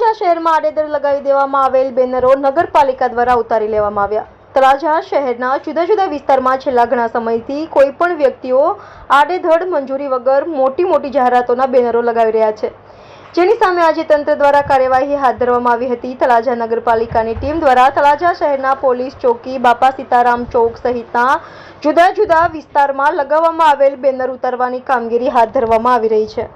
શહેરમાં આડેધડ લગાવી દેવામાં આવેલ બેનરો નગરપાલિકા દ્વારા ઉતારી લેવામાં આવ્યા. તળાજા શહેરના જુદા જુદા વિસ્તારમાં છેલ્લા ઘણા સમયથી કોઈ પણ વ્યક્તિઓ આડેધડ મંજૂરી વગર મોટી મોટી જાહેરાતોના બેનરો લગાવી રહ્યા છે. જેની સામે આજે તંત્ર દ્વારા કાર્યવાહી હાથ ધરવામાં આવી હતી. તળાજા નગરપાલિકાની ટીમ દ્વારા તળાજા શહેરના પોલીસ ચોકી, બાપા સીતારામ ચોક સહિતના જુદા જુદા વિસ્તારમાં લગાવવામાં આવેલ બેનર ઉતારવાની કામગીરી હાથ ધરવામાં આવી રહી છે.